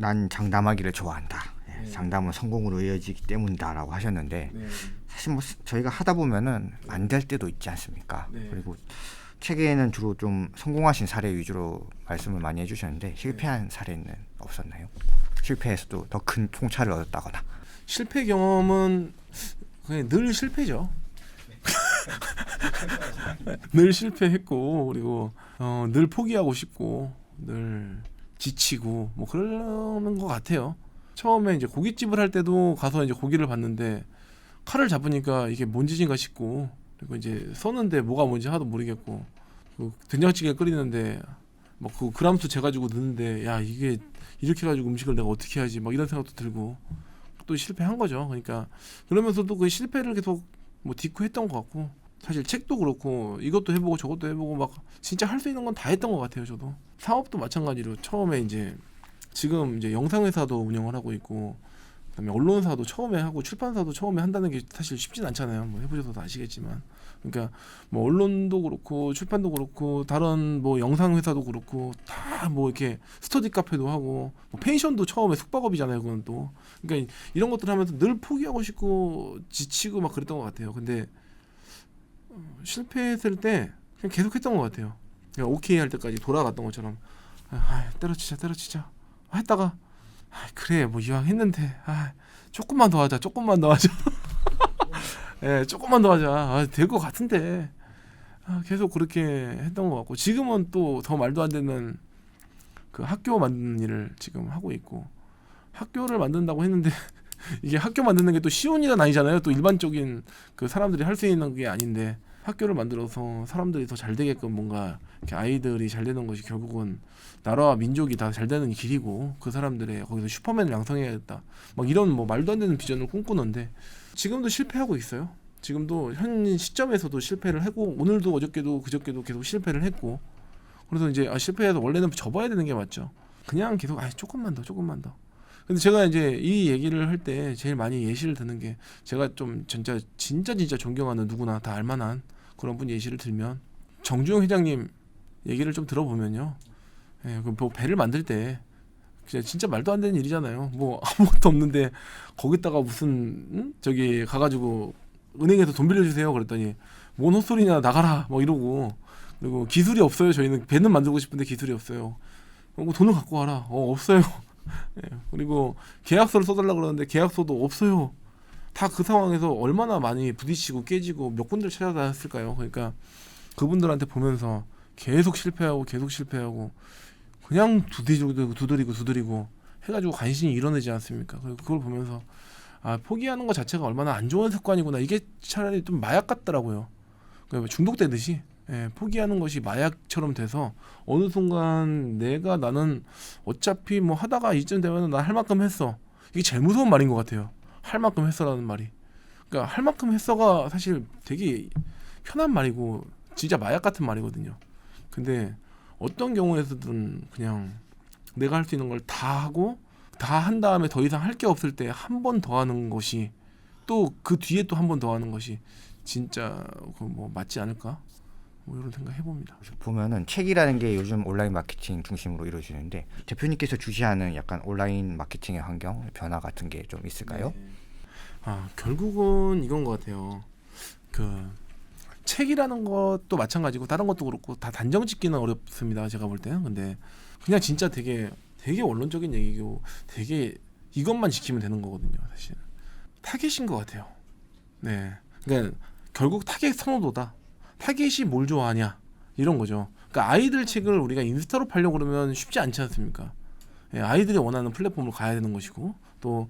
난 장담하기를 좋아한다. 예, 네. 장담은 성공으로 이어지기 때문이다라고 하셨는데 네. 사실 뭐 스- 저희가 하다 보면은 안 될 때도 있지 않습니까? 네. 그리고 책에는 주로 좀 성공하신 사례 위주로 말씀을 많이 해주셨는데 실패한 사례는 없었나요? 실패해서도 더 큰 통찰을 얻었다거나. 실패 경험은 그냥 늘 실패죠. 늘 실패했고 그리고 어, 늘 포기하고 싶고 늘 지치고 뭐 그러는 것 같아요. 처음에 이제 고깃집을 할 때도 가서 이제 고기를 봤는데 칼을 잡으니까 이게 뭔 짓인가 싶고 그리고 이제 써는데 뭐가 뭔지 하나도 모르겠고 그 된장찌개 끓이는데 막 그 그람수 재가지고 넣는데 야 이게 이렇게 가지고 음식을 내가 어떻게 하지 막 이런 생각도 들고 또 실패한 거죠. 그러니까 그러면서도 그 실패를 계속 뭐 딛고 했던 것 같고 사실 책도 그렇고 이것도 해보고 저것도 해보고 막 진짜 할 수 있는 건 다 했던 것 같아요. 저도 사업도 마찬가지로 처음에 이제 지금 이제 영상회사도 운영을 하고 있고 그다음에 언론사도 처음에 하고 출판사도 처음에 한다는 게 사실 쉽진 않잖아요. 뭐 해보셔서 아시겠지만 그러니까 뭐 언론도 그렇고 출판도 그렇고 다른 뭐 영상 회사도 그렇고 다 뭐 이렇게 스터디 카페도 하고 뭐 펜션도 처음에 숙박업이잖아요. 그건 또 그러니까 이런 것들 하면서 늘 포기하고 싶고 지치고 막 그랬던 것 같아요. 근데 어, 실패했을 때 그냥 계속했던 것 같아요. 그냥 오케이 할 때까지 돌아갔던 것처럼. 아, 아, 때려치자 때려치자. 아, 했다가 아, 그래 뭐 이왕 했는데 아, 조금만 더 하자 조금만 더 하자. 예 조금만 더 하자. 아, 될 것 같은데. 아, 계속 그렇게 했던 것 같고 지금은 또 더 말도 안 되는 그 학교 만드는 일을 지금 하고 있고 학교를 만든다고 했는데 이게 학교 만드는 게 또 쉬운 일은 아니잖아요. 또 일반적인 그 사람들이 할 수 있는 게 아닌데 학교를 만들어서 사람들이 더 잘 되게끔 뭔가 이렇게 아이들이 잘 되는 것이 결국은 나라와 민족이 다 잘 되는 길이고 그 사람들의 거기서 슈퍼맨을 양성해야겠다. 막 이런 뭐 말도 안 되는 비전을 꿈꾸는데 지금도 실패하고 있어요. 지금도 현 시점에서도 실패를 하고 오늘도 어저께도 그저께도 계속 실패를 했고 그래서 이제 아 실패해서 원래는 접어야 되는 게 맞죠. 그냥 계속 아 조금만 더 조금만 더. 근데 제가 이제 이 얘기를 할 때 제일 많이 예시를 드는 게 제가 좀 진짜 진짜 진짜 존경하는 누구나 다 알만한 그런 분 예시를 들면 정주영 회장님 얘기를 좀 들어보면요. 예, 그뭐 배를 만들 때 진짜 말도 안 되는 일이잖아요. 뭐 아무것도 없는데 거기다가 무슨 응? 저기 가가지고 은행에서 돈 빌려주세요 그랬더니 뭔 헛소리냐 나가라 뭐 이러고 그리고 기술이 없어요 저희는 배는 만들고 싶은데 기술이 없어요 그리고 돈을 갖고 와라 어 없어요 예, 그리고 계약서를 써달라 그러는데 계약서도 없어요. 다 그 상황에서 얼마나 많이 부딪히고 깨지고 몇 군데를 찾아다녔을까요? 그러니까 그분들한테 보면서 계속 실패하고 계속 실패하고 그냥 두드리고 두드리고 두드리고 해가지고 간신히 이뤄내지 않습니까? 그리고 그걸 보면서 아 포기하는 것 자체가 얼마나 안 좋은 습관이구나. 이게 차라리 좀 마약 같더라고요. 그러니까 중독되듯이 예, 포기하는 것이 마약처럼 돼서 어느 순간 내가 나는 어차피 뭐 하다가 이쯤 되면 나 할 만큼 했어. 이게 제일 무서운 말인 것 같아요. 할 만큼 했어라는 말이. 그러니까 할 만큼 했어가 사실 되게 편한 말이고 진짜 마약 같은 말이거든요. 근데 어떤 경우에서든 그냥 내가 할 수 있는 걸 다 하고 다 한 다음에 더 이상 할 게 없을 때 한 번 더 하는 것이 또 그 뒤에 또 한 번 더 하는 것이 진짜 그 뭐 맞지 않을까 뭐 이런 생각 해봅니다. 보면은 책이라는 게 요즘 온라인 마케팅 중심으로 이루어지는데 대표님께서 주시하는 약간 온라인 마케팅의 환경 변화 같은 게 좀 있을까요? 아 결국은 이건 것 같아요. 그 책이라는 것도 마찬가지고 다른 것도 그렇고 다 단정 짓기는 어렵습니다. 제가 볼 때는 근데 그냥 진짜 되게 되게 원론적인 얘기고 되게 이것만 지키면 되는 거거든요. 사실 타겟인 것 같아요. 네, 그러니까 결국 타겟 선호도다. 타겟이 뭘 좋아하냐 이런 거죠. 그러니까 아이들 책을 우리가 인스타로 팔려고 그러면 쉽지 않지 않습니까? 예, 아이들이 원하는 플랫폼으로 가야 되는 것이고 또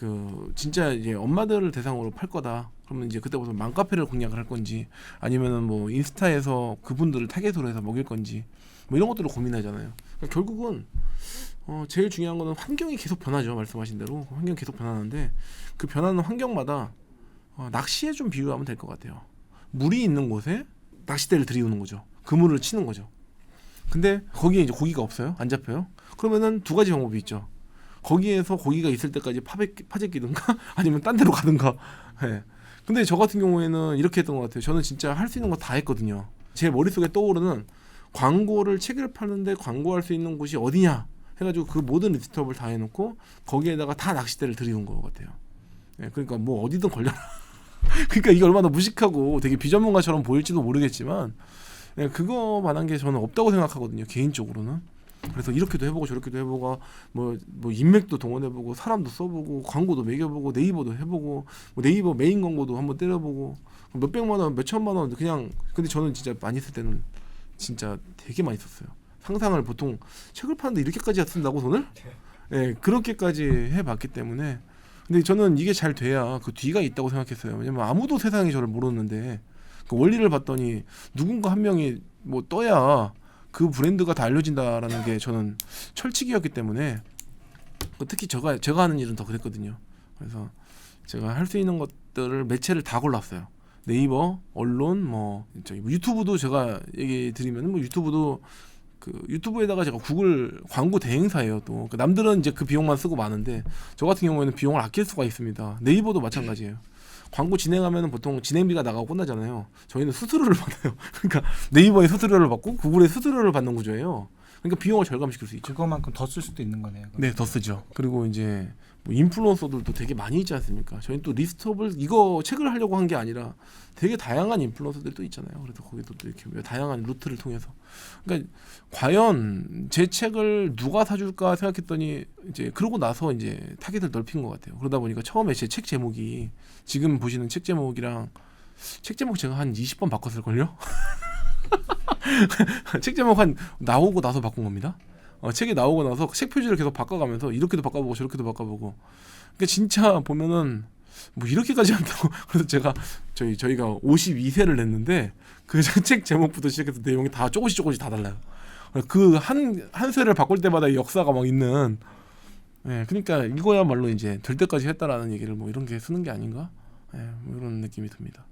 그 진짜 이제 엄마들을 대상으로 팔 거다. 그러면 이제 그때부터 맘카페를 공략을 할 건지 아니면은 뭐 인스타에서 그분들을 타겟으로 해서 먹일 건지 뭐 이런 것들을 고민하잖아요. 그러니까 결국은 어 제일 중요한 거는 환경이 계속 변하죠. 말씀하신 대로 환경 이 계속 변하는데 그 변하는 환경마다 어, 낚시에 좀 비유하면 될 것 같아요. 물이 있는 곳에 낚싯대를 들이우는 거죠. 그물을 치는 거죠. 근데 거기에 이제 고기가 없어요. 안 잡혀요. 그러면은 두 가지 방법이 있죠. 거기에서 고기가 있을 때까지 파베, 파재끼든가 아니면 딴 데로 가든가. 예. 근데 저 같은 경우에는 이렇게 했던 것 같아요. 저는 진짜 할 수 있는 거 다 했거든요. 제 머릿속에 떠오르는 광고를 파는데 광고할 수 있는 곳이 어디냐 해가지고 그 모든 리스트업을 다 해놓고 거기에다가 다 낚싯대를 들이는 것 같아요. 예, 그러니까 뭐 어디든 걸려라. 그러니까 이게 얼마나 무식하고 되게 비전문가처럼 보일지도 모르겠지만 예, 그거만한 게 저는 없다고 생각하거든요 개인적으로는. 그래서 이렇게도 해보고 저렇게도 해보고 뭐, 뭐 인맥도 동원해보고 사람도 써보고 광고도 매겨보고 네이버도 해보고 뭐 네이버 메인 광고도 한번 때려보고 몇 백만 원, 몇 천만 원 그냥 근데 저는 진짜 많이 쓸 때는 진짜 되게 많이 썼어요. 상상을 보통 책을 파는데 이렇게까지 쓴다고 돈을? 예, 그렇게까지 해봤기 때문에 근데 저는 이게 잘 돼야 그 뒤가 있다고 생각했어요. 왜냐면 아무도 세상에 저를 모르는데 그 원리를 봤더니 누군가 한 명이 뭐 떠야 그 브랜드가 다 알려진다라는 게 저는 철칙이었기 때문에 그 특히 제가 제가 하는 일은 더 그랬거든요. 그래서 제가 할 수 있는 것들을 매체를 다 골랐어요. 네이버, 언론, 뭐 저기 뭐 유튜브도 제가 얘기 드리면 뭐 유튜브도 그 유튜브에다가 제가 구글 광고 대행사예요 또. 그 남들은 이제 그 비용만 쓰고 마는데 저 같은 경우에는 비용을 아낄 수가 있습니다. 네이버도 마찬가지예요. 광고 진행하면 보통 진행비가 나가고 끝나잖아요. 저희는 수수료를 받아요. 그러니까 네이버에 수수료를 받고 구글에 수수료를 받는 구조예요 그러니까 비용을 절감시킬 수 있죠 그거만큼 더 쓸 수도 있는 거네요. 네, 더 쓰죠. 그리고 이제 뭐 인플루언서들도 되게 많이 있지 않습니까? 저희는 또 리스트업을 이거 책을 하려고 한 게 아니라 되게 다양한 인플루언서들도 있잖아요. 그래서 거기도 또 이렇게 다양한 루트를 통해서 그러니까 과연 제 책을 누가 사줄까 생각했더니 이제 그러고 나서 이제 타겟을 넓힌 것 같아요. 그러다 보니까 처음에 제 책 제목이 지금 보시는 책 제목이랑 책 제목 제가 한 20번 바꿨을 걸요. 책 제목 한 나오고 나서 바꾼 겁니다. 어, 책이 나오고 나서 책 표지를 계속 바꿔가면서 이렇게도 바꿔보고 저렇게도 바꿔보고 그러니까 진짜 보면은 뭐 이렇게까지 한다고 그래서 제가 저희 저희가 52세를 냈는데 그 책 제목부터 시작해서 내용이 다 조금씩 조금씩 다 달라요. 그 한 한 세를 바꿀 때마다 이 역사가 막 있는 예, 그러니까 이거야말로 이제 될 때까지 했다라는 얘기를 뭐 이런 게 쓰는 게 아닌가? 예, 뭐 이런 느낌이 듭니다.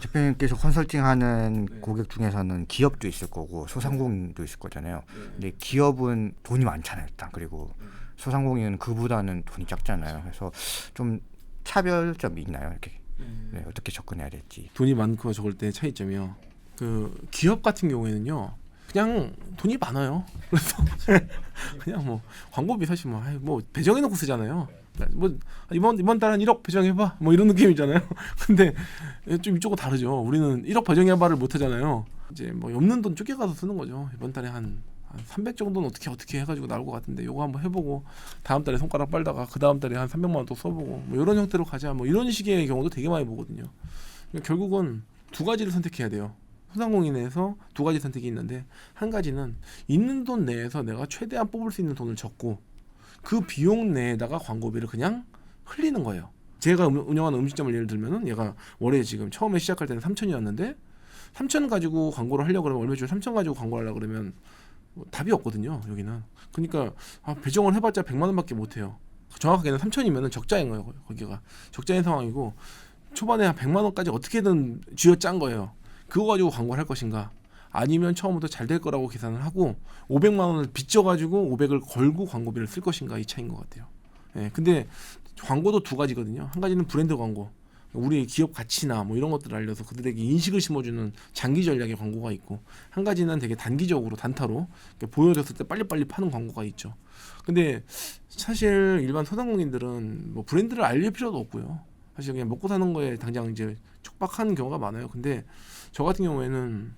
대표님께서 컨설팅하는 네. 고객 중에서는 기업도 있을 거고 소상공인도 있을 거잖아요. 네. 근데 기업은 돈이 많잖아요, 일단 그리고 소상공인은 그보다는 돈이 작잖아요. 그래서 좀 차별점이 있나요? 이렇게 네, 어떻게 접근해야 될지. 돈이 많고 적을 때 차이점이요. 그 기업 같은 경우에는요. 그냥 돈이 많아요. 그래서 그냥 뭐 광고비 사실 뭐, 아이, 뭐 배정해 놓고 쓰잖아요. 뭐 이번 이번 달은 1억 배정해 봐. 뭐 이런 느낌이잖아요. 근데 좀 이쪽은 다르죠. 우리는 1억 배정해 봐를 못 하잖아요. 이제 뭐 없는 돈 쪼개가서 쓰는 거죠. 이번 달에 한, 한300 정도는 어떻게 어떻게 해가지고 나올 것 같은데 요거 한번 해보고 다음 달에 손가락 빨다가 그 다음 달에 한 300만 원 또 써보고 뭐 이런 형태로 가자. 뭐 이런 식의 경우도 되게 많이 보거든요. 그러니까 결국은 두 가지를 선택해야 돼요. 소상공인에서 두 가지 선택이 있는데 한 가지는 있는 돈 내에서 내가 최대한 뽑을 수 있는 돈을 적고 그 비용 내에다가 광고비를 그냥 흘리는 거예요. 제가 음- 운영하는 음식점을 예를 들면은 얘가 월에 지금 처음에 시작할 때는 3천이었는데 3천 가지고 광고를 하려고 그러면 월매출 3천 가지고 광고를 하려고 그러면 뭐 답이 없거든요. 여기는. 그러니까 아, 배정을 해봤자 100만 원밖에 못 해요. 정확하게는 3천이면은 적자인 거예요. 거기가 적자인 상황이고 초반에 한 100만 원까지 어떻게든 쥐어짠 거예요. 그거 가지고 광고를 할 것인가? 아니면 처음부터 잘 될 거라고 계산을 하고 500만 원을 빚져 가지고 500을 걸고 광고비를 쓸 것인가 이 차이인 것 같아요. 예, 근데 광고도 두 가지거든요. 한 가지는 브랜드 광고, 우리의 기업 가치나 뭐 이런 것들을 알려서 그들에게 인식을 심어주는 장기 전략의 광고가 있고 한 가지는 되게 단기적으로 단타로 보여줬을 때 빨리빨리 파는 광고가 있죠. 근데 사실 일반 소상공인들은 뭐 브랜드를 알릴 필요도 없고요. 사실 그냥 먹고 사는 거에 당장 이제 촉박한 경우가 많아요. 근데 저 같은 경우에는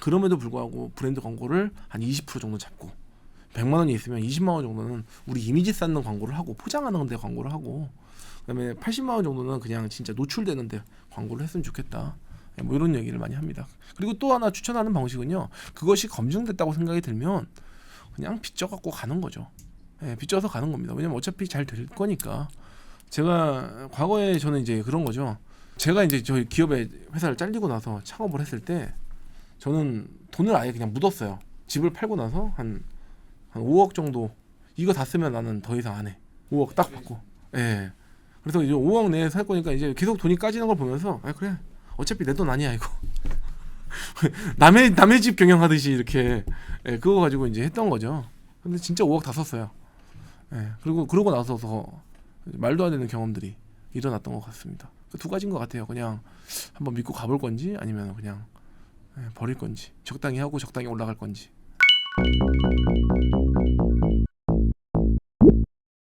그럼에도 불구하고 브랜드 광고를 한 20% 정도 잡고 100만 원이 있으면 20만 원 정도는 우리 이미지 쌓는 광고를 하고 포장하는 데 광고를 하고 그다음에 80만 원 정도는 그냥 진짜 노출되는데 광고를 했으면 좋겠다. 예, 뭐 이런 얘기를 많이 합니다. 그리고 또 하나 추천하는 방식은요. 그것이 검증됐다고 생각이 들면 그냥 빚져 갖고 가는 거죠. 예, 빚져서 가는 겁니다. 왜냐면 어차피 잘 될 거니까. 제가 과거에 저는 이제 그런 거죠. 제가 이제 저희 기업에 회사를 잘리고 나서 창업을 했을 때 저는 돈을 아예 그냥 묻었어요. 집을 팔고 나서 한, 한 5억 정도 이거 다 쓰면 나는 더 이상 안 해. 5억 딱 받고. 예. 그래서 이제 5억 내에 살 거니까 이제 계속 돈이 까지는 걸 보면서 아 그래 어차피 내 돈 아니야 이거. 남의 남의 집 경영하듯이 이렇게 예, 그거 가지고 이제 했던 거죠. 근데 진짜 5억 다 썼어요. 예. 그리고 그러고 나서 더 말도 안 되는 경험들이 일어났던 것 같습니다. 그 두 가지인 것 같아요. 그냥 한번 믿고 가볼 건지 아니면 그냥 예, 버릴 건지 적당히 하고 적당히 올라갈 건지.